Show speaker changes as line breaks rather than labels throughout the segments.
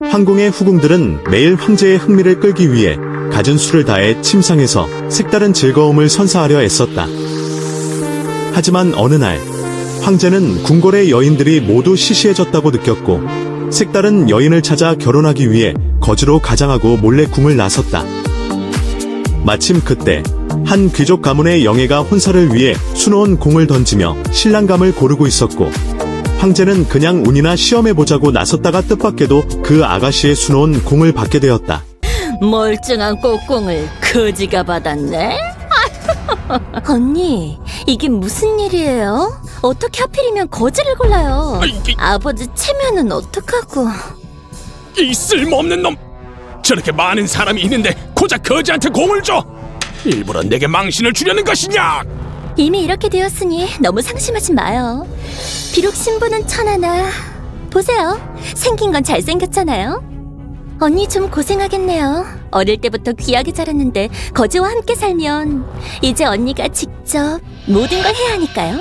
황궁의 후궁들은 매일 황제의 흥미를 끌기 위해 갖은 수를 다해 침상에서 색다른 즐거움을 선사하려 애썼다. 하지만 어느 날 황제는 궁궐의 여인들이 모두 시시해졌다고 느꼈고 색다른 여인을 찾아 결혼하기 위해 거주로 가장하고 몰래 궁을 나섰다. 마침 그때 한 귀족 가문의 영예가 혼사를 위해 수놓은 공을 던지며 신랑감을 고르고 있었고 황제는 그냥 운이나 시험해보자고 나섰다가 뜻밖에도 그 아가씨의 수놓은 공을 받게 되었다.
멀쩡한 꽃공을 거지가 받았네? 언니, 이게 무슨 일이에요? 어떻게 하필이면 거지를 골라요?
아,
아버지 체면은 어떡하고?
이 쓸모없는 놈! 저렇게 많은 사람이 있는데 고작 거지한테 공을 줘! 일부러 내게 망신을 주려는 것이냐!
이미 이렇게 되었으니 너무 상심하지 마요. 비록 신부는 천하나 보세요. 생긴 건 잘생겼잖아요. 언니 좀 고생하겠네요. 어릴 때부터 귀하게 자랐는데 거지와 함께 살면 이제 언니가 직접 모든 걸 해야 하니까요.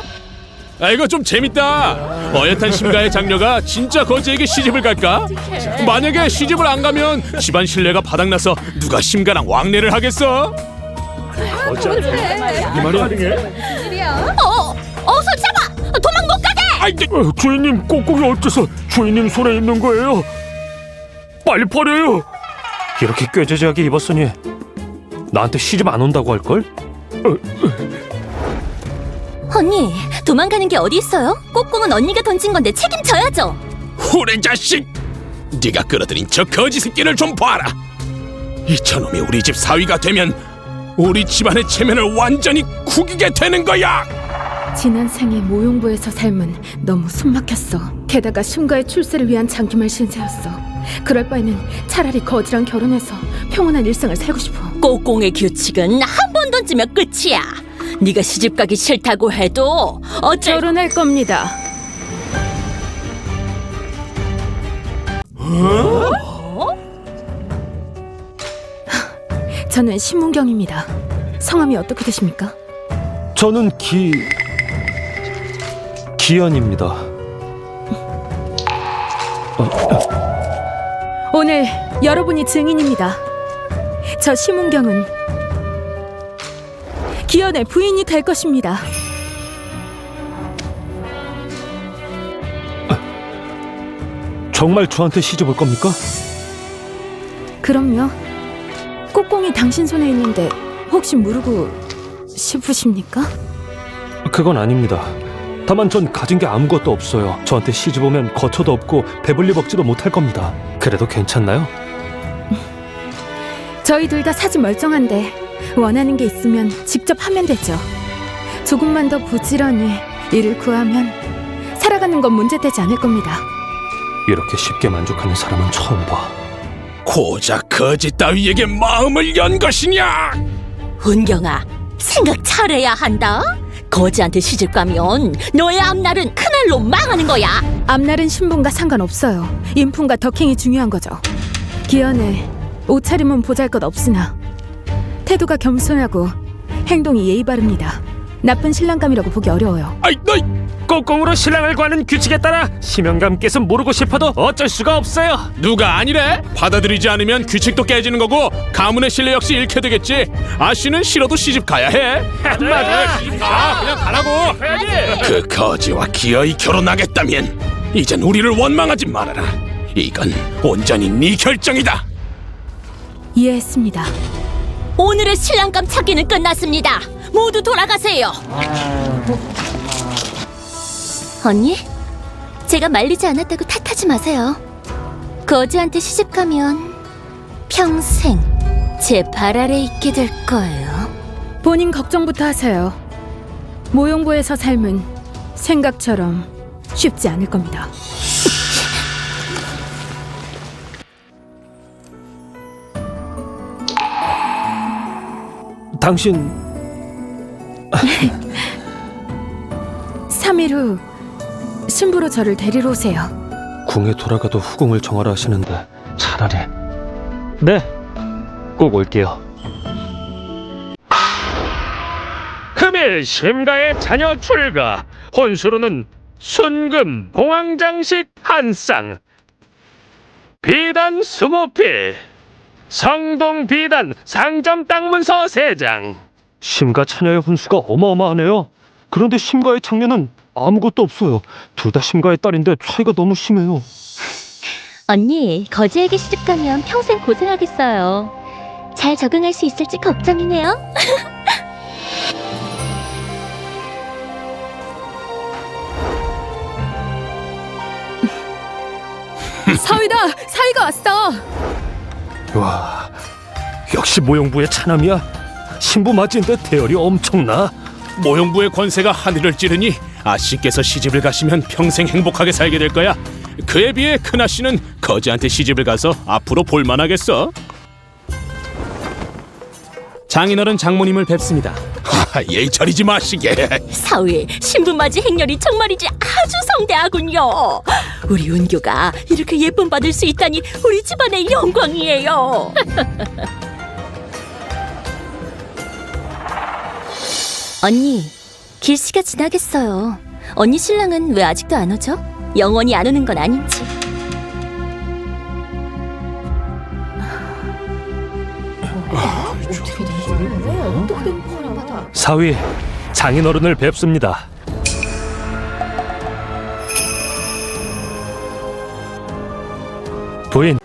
아 이거 좀 재밌다. 어엿한 심가의 장녀가 진짜 거지에게 시집을 갈까? 만약에 시집을 안 가면 집안 신뢰가 바닥나서 누가 심가랑 왕래를 하겠어? 이 말이야.
어, 어서 잡아! 도망 못 가게!
아이, 저-
어, 주인님 꼭꼭이 어째서 주인님 손에 있는 거예요? 빨리 버려요. 이렇게 꾀죄죄하게 입었으니 나한테 시집 안 온다고 할 걸?
언니, 도망가는 게 어디 있어요? 꽃공은 언니가 던진 건데 책임져야죠.
후레 자식! 네가 끌어들인 저 거지 새끼를 좀 봐라. 이 저놈이 우리 집 사위가 되면 우리 집안의 체면을 완전히 구기게 되는 거야.
지난 생에 모용부에서 삶은 너무 숨막혔어. 게다가 심가의 출세를 위한 장기말 신세였어. 그럴 바에는 차라리 거지랑 결혼해서 평온한 일상을 살고 싶어.
꽃공의 규칙은 한 번 던지면 끝이야. 네가 시집 가기 싫다고 해도 어쩔
결혼할 겁니다. 저는 신문경입니다. 성함이 어떻게 되십니까?
저는 기 기현입니다.
오늘 여러분이 증인입니다. 저 심은경은 기현의 부인이 될 것입니다.
정말 저한테 시집 올 겁니까?
그럼요. 꽃공이 당신 손에 있는데 혹시 모르고 싶으십니까?
그건 아닙니다. 다만 전 가진 게 아무것도 없어요. 저한테 시집 오면 거처도 없고 배불리 먹지도 못할 겁니다. 그래도 괜찮나요?
저희 둘 다 사지 멀쩡한데 원하는 게 있으면 직접 하면 되죠. 조금만 더 부지런히 일을 구하면 살아가는 건 문제되지 않을 겁니다.
이렇게 쉽게 만족하는 사람은 처음 봐.
고작 거지 따위에게 마음을 연 것이냐?
은경아, 생각 잘해야 한다. 거지한테 시집 가면 너의 앞날은 그날로 망하는 거야.
앞날은 신분과 상관없어요. 인품과 덕행이 중요한 거죠. 기현의 옷차림은 보잘것 없으나 태도가 겸손하고 행동이 예의 바릅니다. 나쁜 신랑감이라고 보기 어려워요.
아이 너희
꽁꽁으로 신랑을 구하는 규칙에 따라 심영감께서 모르고 싶어도 어쩔 수가 없어요.
누가 아니래? 받아들이지 않으면 규칙도 깨지는 거고 가문의 신뢰 역시 잃게 되겠지. 아씨는 싫어도 시집 가야 해.
맞아.
가 그냥 가라고. 그 거지와 기어이 결혼하겠다면 이젠 우리를 원망하지 말아라. 이건 온전히 네 결정이다.
이해했습니다.
오늘의 신랑감 찾기는 끝났습니다. 모두 돌아가세요. 언니, 제가 말리지 않았다고 탓하지 마세요. 거지한테 시집 가면 평생 제 발 아래 있게 될 거예요.
본인 걱정부터 하세요. 모용부에서 삶은 생각처럼 쉽지 않을 겁니다.
당신
3일 후 신부로 저를 데리러 오세요.
궁에 돌아가도 후궁을 정하라 하시는데 차라리 네, 꼭 올게요.
금일 심가의 자녀 출가 혼수로는 순금 봉황장식 한쌍 비단 20필 성동 비단 상점 땅문서 3장
심과 처녀의 혼수가 어마어마하네요. 그런데 심과의 장녀는 아무것도 없어요. 둘 다 심과의 딸인데 차이가 너무 심해요.
언니, 거지에게 시집 가면 평생 고생하겠어요. 잘 적응할 수 있을지 걱정이네요.
사위다! 사위가 왔어!
와, 역시 모형부의 차남이야. 신부 맞이인데 대열이 엄청나.
모형부의 권세가 하늘을 찌르니 아씨께서 시집을 가시면 평생 행복하게 살게 될 거야. 그에 비해 큰아씨는 거지한테 시집을 가서 앞으로 볼만하겠어. 장인어른 장모님을 뵙습니다. 예의 차리지 마시게.
사위, 신부맞이 행렬이 정말이지 아주 성대하군요. 우리 은교가 이렇게 예쁨 받을 수 있다니 우리 집안의 영광이에요. 언니, 길씨가 지나겠어요. 언니 신랑은 왜 아직도 안 오죠? 영원히 안 오는 건 아닌지.
사위, 장인어른을 뵙습니다. 부인.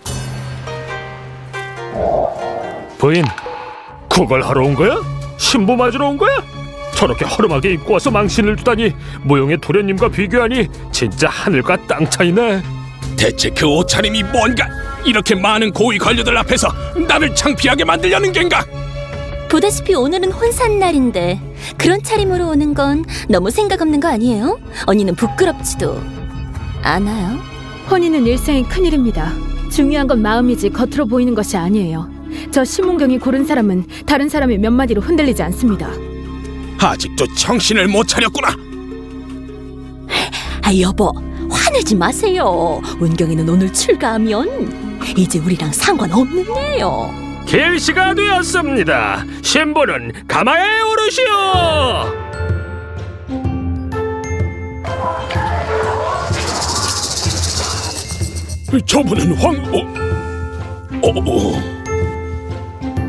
부인,
그걸 하러 온 거야? 신부 맞으러 온 거야? 저렇게 허름하게 입고 와서 망신을 주다니 모형의 도련님과 비교하니 진짜 하늘과 땅 차이네
대체 그 옷차림이 뭔가? 이렇게 많은 고위 관료들 앞에서 나를 창피하게 만들려는 겐가?
보다시피 오늘은 혼산 날인데 그런 차림으로 오는 건 너무 생각 없는 거 아니에요? 언니는 부끄럽지도 않아요?
혼인은 일생의 큰일입니다. 중요한 건 마음이지 겉으로 보이는 것이 아니에요. 저 신문경이 고른 사람은 다른 사람의 몇 마디로 흔들리지 않습니다.
아직도 정신을 못 차렸구나.
아 여보 화내지 마세요. 은경이는 오늘 출가하면 이제 우리랑 상관없는 애요.
길시가 되었습니다 신부는 가마에 오르시오
저분은 황... 어... 어...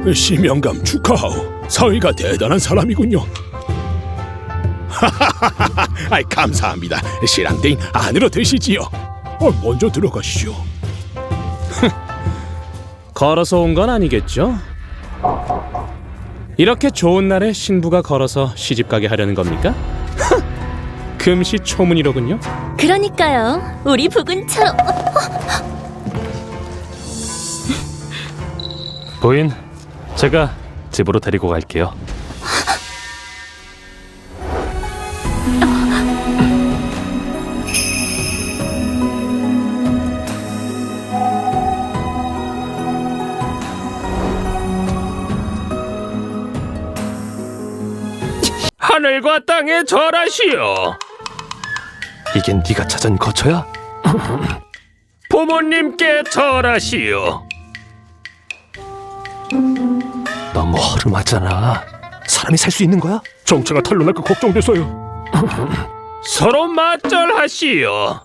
어... 시명감 축하하오. 사위가 대단한 사람이군요. 아이 감사합니다. 신랑대인 안으로 드시지요. 어, 먼저 들어가시죠. 걸어서 온 건 아니겠죠? 이렇게 좋은 날에 신부가 걸어서 시집 가게 하려는 겁니까? 금시초문이로군요.
그러니까요. 우리 부군처럼
부인, 제가 집으로 데리고 갈게요.
하늘과 땅에 절하시오
이게 네가 찾은 거처야?
부모님께 절하시오
너무 허름하잖아. 사람이 살 수 있는 거야?
정체가 탄로날까 걱정돼서요 서로 맞절하시오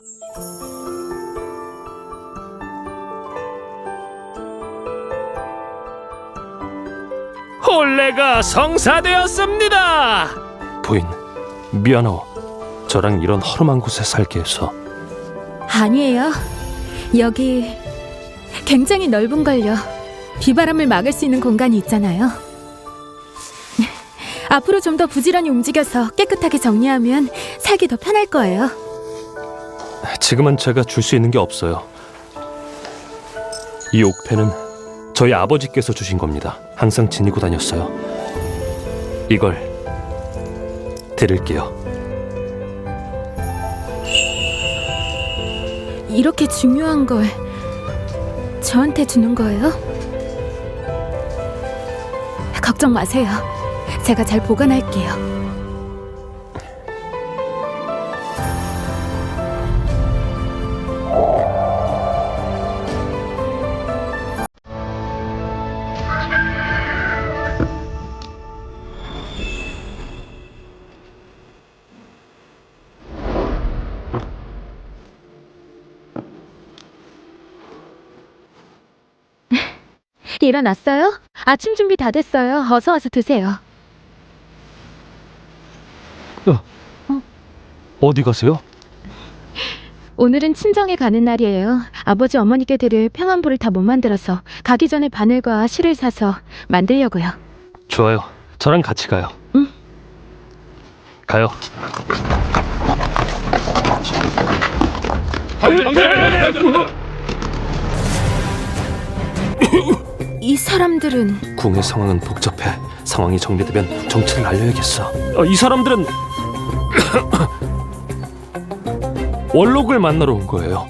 혼례가 성사되었습니다
부인, 미안하오. 저랑 이런 허름한 곳에 살게 해서.
아니에요. 여기 굉장히 넓은 걸요. 비바람을 막을 수 있는 공간이 있잖아요. 앞으로 좀 더 부지런히 움직여서 깨끗하게 정리하면 살기 더 편할 거예요.
지금은 제가 줄 수 있는 게 없어요. 이 옥패는 저희 아버지께서 주신 겁니다. 항상 지니고 다녔어요. 이걸 드릴게요.
이렇게 중요한 걸 저한테 주는 거예요? 걱정 마세요. 제가 잘 보관할게요. 일어났어요? 아침 준비 다 됐어요. 어서 와서 드세요.
어디 가세요?
오늘은 친정에 가는 날이에요. 아버지 어머니께 드릴 평안보를 다 못 만들어서 가기 전에 바늘과 실을 사서 만들려고요.
좋아요. 저랑 같이 가요.
응.
가요.
이 사람들은
궁의 상황은 복잡해. 상황이 정리되면 정체를 알려야겠어. 어, 이 사람들은 원록을 만나러 온 거예요.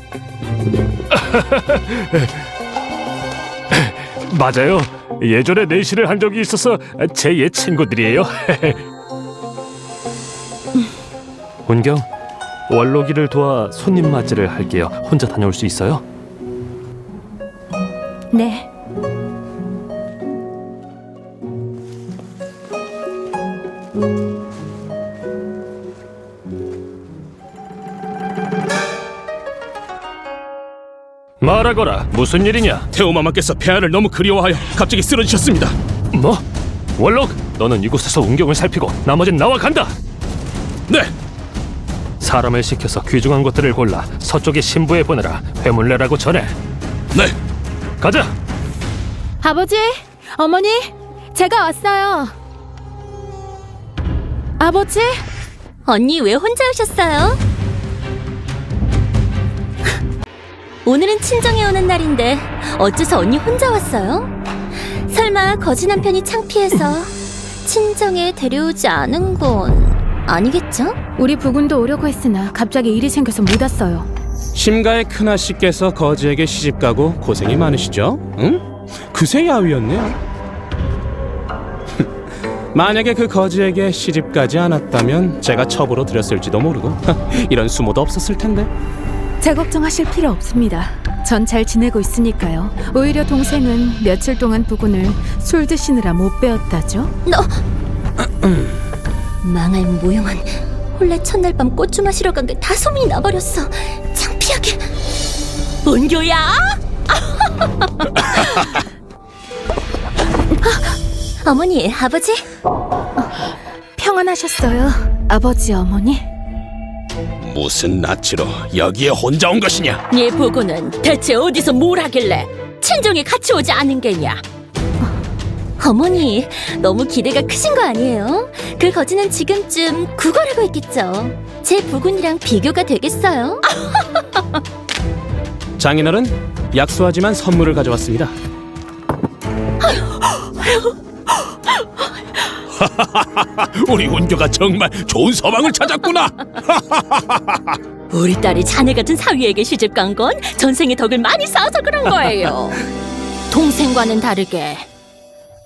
맞아요. 예전에 내시를 한 적이 있어서 제 옛 친구들이에요.
운경, 원록이를 도와 손님 맞이를 할게요. 혼자 다녀올 수 있어요?
네.
말하거라. 무슨 일이냐?
태호마마께서 폐하를 너무 그리워하여 갑자기 쓰러지셨습니다.
뭐? 원록, 너는 이곳에서 운경을 살피고 나머진 나와 간다.
네,
사람을 시켜서 귀중한 것들을 골라 서쪽의 신부에 보내라. 회문례라고 전해.
네.
가자.
아버지, 어머니, 제가 왔어요. 아버지,
언니 왜 혼자 오셨어요? 오늘은 친정에 오는 날인데 어째서 언니 혼자 왔어요? 설마 거지 남편이 창피해서 친정에 데려오지 않은 건 아니겠죠?
우리 부군도 오려고 했으나 갑자기 일이 생겨서 못 왔어요.
심가의 큰아씨께서 거지에게 시집가고 고생이 많으시죠? 응? 그새 야위였네요. 만약에 그 거지에게 시집가지 않았다면 제가 첩으로 들였을지도 모르고 이런 수모도 없었을 텐데.
제 걱정하실 필요 없습니다. 전 잘 지내고 있으니까요. 오히려 동생은 며칠 동안 부군을 술 드시느라 못 배웠다죠.
망할 모형한 원래 첫날 밤 꽃주 마시러 간 게 다 소문이 나버렸어 창피하게 은교야 어머니 아버지
평안하셨어요, 아버지 어머니?
무슨 낯으로 여기에 혼자 온 것이냐?
네 보고는 대체 어디서 뭘 하길래 친정에 같이 오지 않은 게냐 어머니 너무 기대가 크신 거 아니에요? 그 거지는 지금쯤 구걸하고 있겠죠 제 부군이랑 비교가 되겠어요?
장인어른 약소하지만 선물을 가져왔습니다. 우리 운교가 정말 좋은 서방을 찾았구나.
우리 딸이 자네 같은 사위에게 시집 간 건 전생의 덕을 많이 쌓아서 그런 거예요. 동생과는 다르게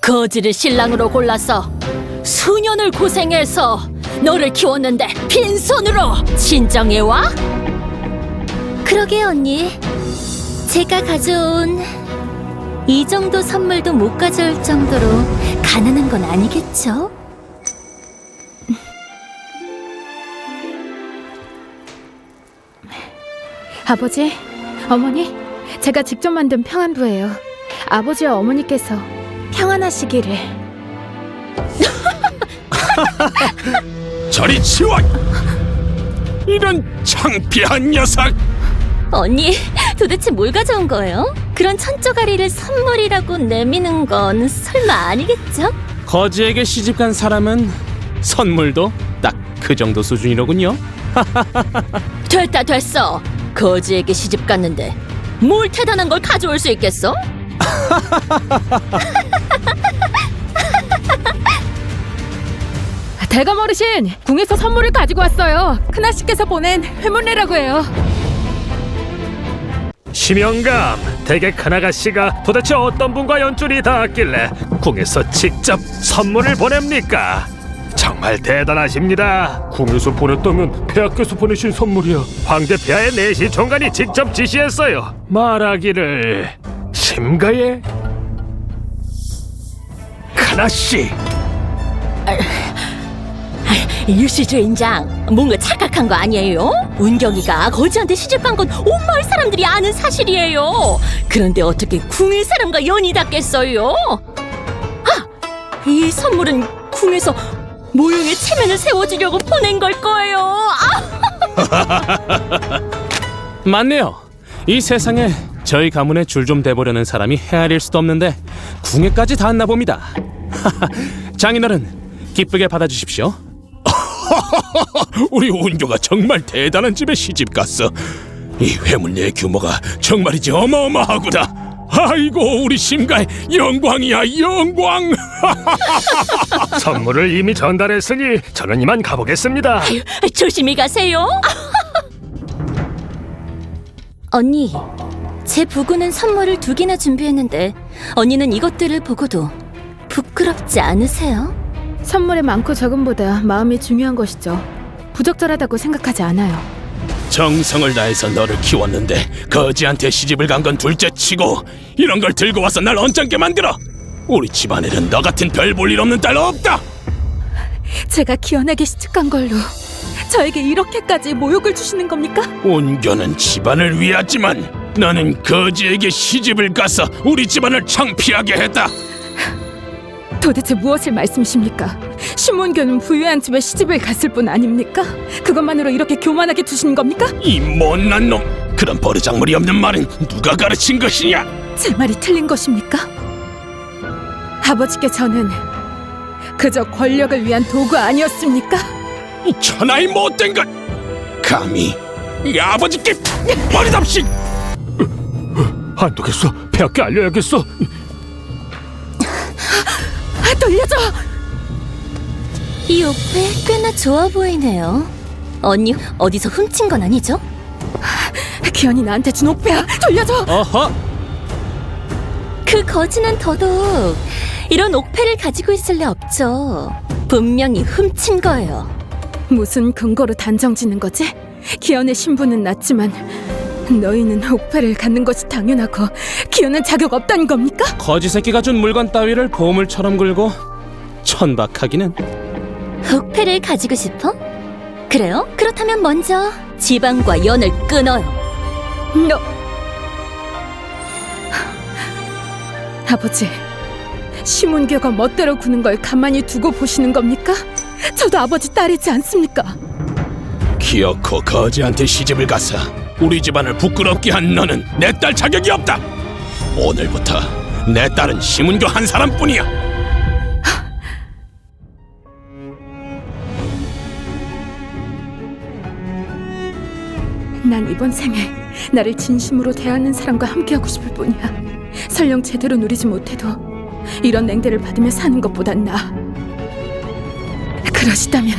거지를 신랑으로 골라서 수년을 고생해서 너를 키웠는데 빈손으로 친정에 와? 그러게 언니. 제가 가져온 이 정도 선물도 못 가져올 정도로 가난한 건 아니겠죠?
아버지, 어머니, 제가 직접 만든 평안부예요. 아버지와 어머니께서 평안하시기를.
저리 치워! 이런 창피한 녀석!
언니, 도대체 뭘 가져온 거예요? 그런 천조가리를 선물이라고 내미는 건 설마 아니겠죠?
거지에게 시집간 사람은 선물도 딱 그 정도 수준이로군요.
됐다 됐어. 거지에게 시집 갔는데 뭘 대단한 걸 가져올 수 있겠어?
대감 어르신, 궁에서 선물을 가지고 왔어요. 큰아씨께서 보낸 회문례라고 해요.
심영감, 대개 큰아가씨가 도대체 어떤 분과 연줄이 닿았길래 궁에서 직접 선물을 보냅니까? 정말 대단하십니다.
궁에서 보냈다면 폐하께서 보내신 선물이야.
황제 폐하의 내시 총관이 직접 지시했어요. 말하기를 심가의 큰아씨.
유시 주 인장, 뭔가 착각한 거 아니에요? 운경이가 거지한테 시집 간 건 온 마을 사람들이 아는 사실이에요. 그런데 어떻게 궁의 사람과 연이 닿겠어요? 아, 이 선물은 궁에서 모형의 체면을 세워주려고 보낸 걸 거예요. 아,
맞네요. 이 세상에 저희 가문의 줄 좀 대보려는 사람이 헤아릴 수도 없는데 궁예까지 닿았나 봅니다. 장인어른 기쁘게 받아주십시오. 우리 운교가 정말 대단한 집에 시집 갔어. 이 회문의 규모가 정말이지 어마어마하구나. 아이고 우리 심가의 영광이야 영광.
선물을 이미 전달했으니 저는 이만 가보겠습니다.
조심히 가세요. 언니, 제 부부는 선물을 두 개나 준비했는데 언니는 이것들을 보고도 부끄럽지 않으세요?
선물의 많고 적음보다 마음이 중요한 것이죠. 부적절하다고 생각하지 않아요.
정성을 다해서 너를 키웠는데 거지한테 시집을 간 건 둘째치고 이런 걸 들고 와서 날 언짢게 만들어. 우리 집안에는 너 같은 별 볼 일 없는 딸 없다.
제가 기연에게 시집간 걸로 저에게 이렇게까지 모욕을 주시는 겁니까?
온교는 집안을 위하지만 나는 거지에게 시집을 가서 우리 집안을 창피하게 했다.
도대체 무엇을 말씀이십니까? 신문교는 부유한 집에 시집을 갔을 뿐 아닙니까? 그것만으로 이렇게 교만하게 두시는 겁니까?
이 못난 놈. 그런 버르장머리 없는 말은 누가 가르친 것이냐?
제 말이 틀린 것입니까? 아버지께 저는 그저 권력을 위한 도구 아니었습니까?
이 천하의 못된 것. 감히 이 아버지께 버리답시.
안 되겠어. 폐하께 알려야겠어.
아, 돌려줘!
이 옷배 꽤나 좋아 보이네요. 언니 어디서 훔친 건 아니죠?
기현이 나한테 준 옥배야! 돌려줘!
어허.
그 거지는 더더욱 이런 옥패를 가지고 있을 리 없죠. 분명히 훔친 거예요.
무슨 근거로 단정 짓는 거지? 기현의 신분은 낮지만 너희는 옥패를 갖는 것이 당연하고 기현은 자격 없다는 겁니까?
거지 새끼가 준 물건 따위를 보물처럼 굴고 천박하기는
옥패를 가지고 싶어? 그래요? 그렇다면 먼저 지방과 연을 끊어요.
너 아버지 심은교가 멋대로 구는 걸 가만히 두고 보시는 겁니까? 저도 아버지 딸이지 않습니까?
기어코 거지한테 시집을 가서 우리 집안을 부끄럽게 한 너는 내 딸 자격이 없다. 오늘부터 내 딸은 심은교 한 사람뿐이야.
난 이번 생에 나를 진심으로 대하는 사람과 함께하고 싶을 뿐이야. 설령 제대로 누리지 못해도 이런 냉대를 받으며 사는 것보단 나아. 그러시다면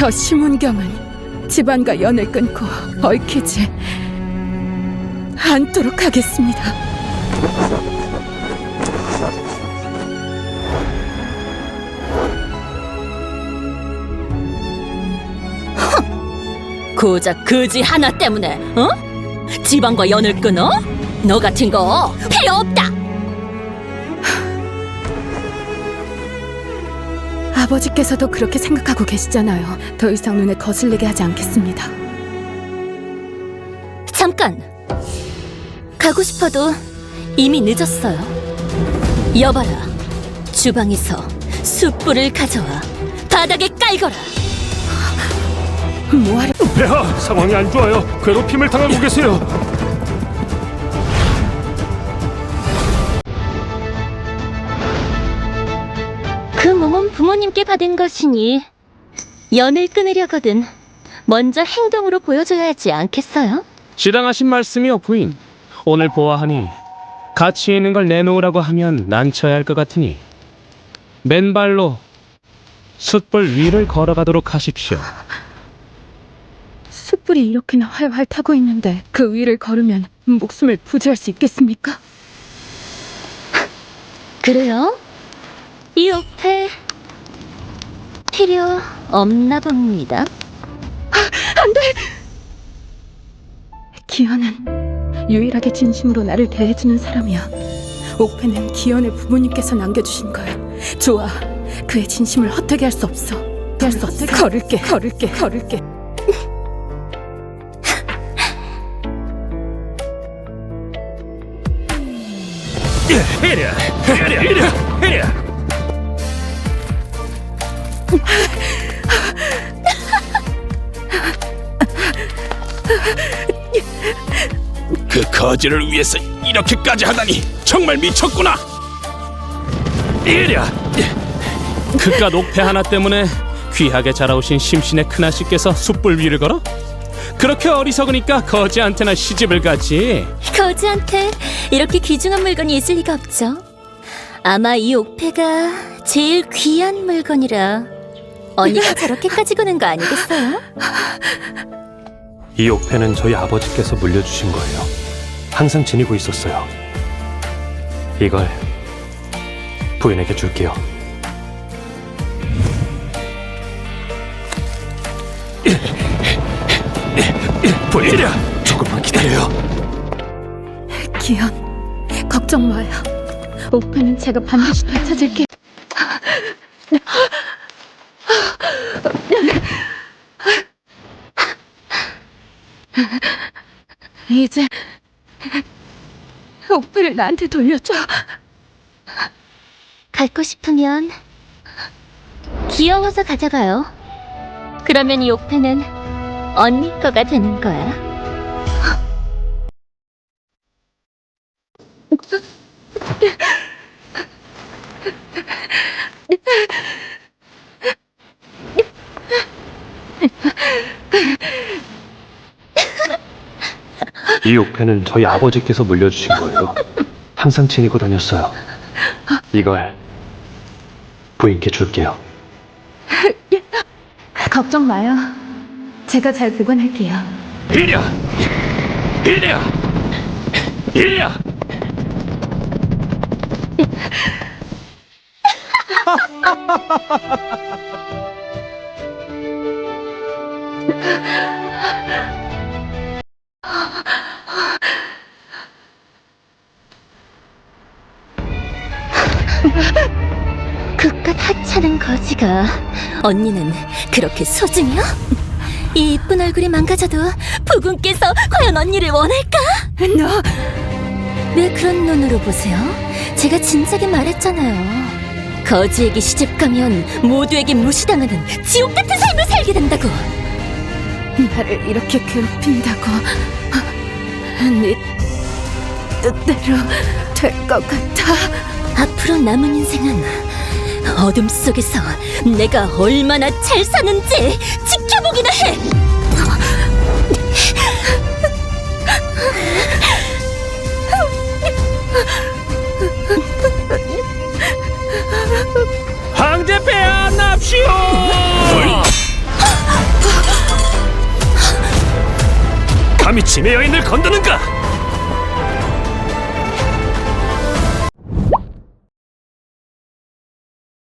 저 심은경은 집안과 연을 끊고 얽히지 않도록 하겠습니다.
고작 거지 하나 때문에, 어? 지방과 연을 끊어? 너 같은 거 필요 없다.
아버지께서도 그렇게 생각하고 계시잖아요. 더 이상 눈에 거슬리게 하지 않겠습니다.
잠깐. 가고 싶어도 이미 늦었어요. 여봐라. 주방에서 숯불을 가져와 바닥에 깔거라.
뭐하려?
폐하 상황이 안 좋아요. 괴롭힘을 당하고 계세요.
부모님께 받은 것이니 연을 끊으려거든 먼저 행동으로 보여줘야 하지 않겠어요?
지당하신 말씀이요 부인. 오늘 보아하니 가치 있는 걸 내놓으라고 하면 난처해 할것 같으니 맨발로 숯불 위를 걸어가도록 하십시오.
숯불이 이렇게나 활활 타고 있는데 그 위를 걸으면 목숨을 부지할 수 있겠습니까?
그래요? 이 옥패 필요 없나 봅니다.
기현은 유일하게 진심으로 나를 대해주는 사람이야. 옥패는 기현의 부모님께서 남겨주신 거야. 좋아. 그의 진심을 헛되게 할 수 없어. 할 수 없어. 걸을게, 걸을게, 걸을게.
이리야, 이리야, 이리야, 이리야.
그 거지를 위해서 이렇게까지 하다니 정말 미쳤구나.
이리야.
그깟 옥패 하나 때문에 귀하게 자라오신 심신의 큰아씨께서 숯불 위를 걸어? 그렇게 어리석으니까 거지한테나 시집을 가지.
거지한테 이렇게 귀중한 물건이 있을 리가 없죠. 아마 이 옥패가 제일 귀한 물건이라 언니가 저렇게까지 구는 거 아니겠어요?
이 옥패는 저희 아버지께서 물려주신 거예요. 항상 지니고 있었어요. 이걸 부인에게 줄게요.
이리야. 조금만 기다려요.
기현, 걱정 마요. 옥패는 제가 반드시 되찾을게. 이제 옥패를 나한테 돌려줘.
갖고 싶으면 귀여워서 가져가요. 그러면 이 옥패는 언니 거가 되는 거야.
이 옥패는 저희 아버지께서 물려주신 거예요. 항상 지니고 다녔어요. 이걸 부인께 줄게요.
걱정 마요. 제가 잘 보관할게요.
이리야. 이리야. 이리야.
하찮은 거지가 언니는 그렇게 소중해요? 이 이쁜 얼굴이 망가져도 부군께서 과연 언니를 원할까?
너
왜 그런 눈으로 보세요? 제가 진작에 말했잖아요. 거지에게 시집 가면 모두에게 무시당하는 지옥 같은 삶을 살게 된다고.
나를 이렇게 괴롭힌다고 네 뜻대로 될 것 같아.
앞으로 남은 인생은 어둠 속에서 내가 얼마나 잘 사는지 지켜보기나 해.
황제 빼앗납시오!
감히 진의 여인을 건드는가?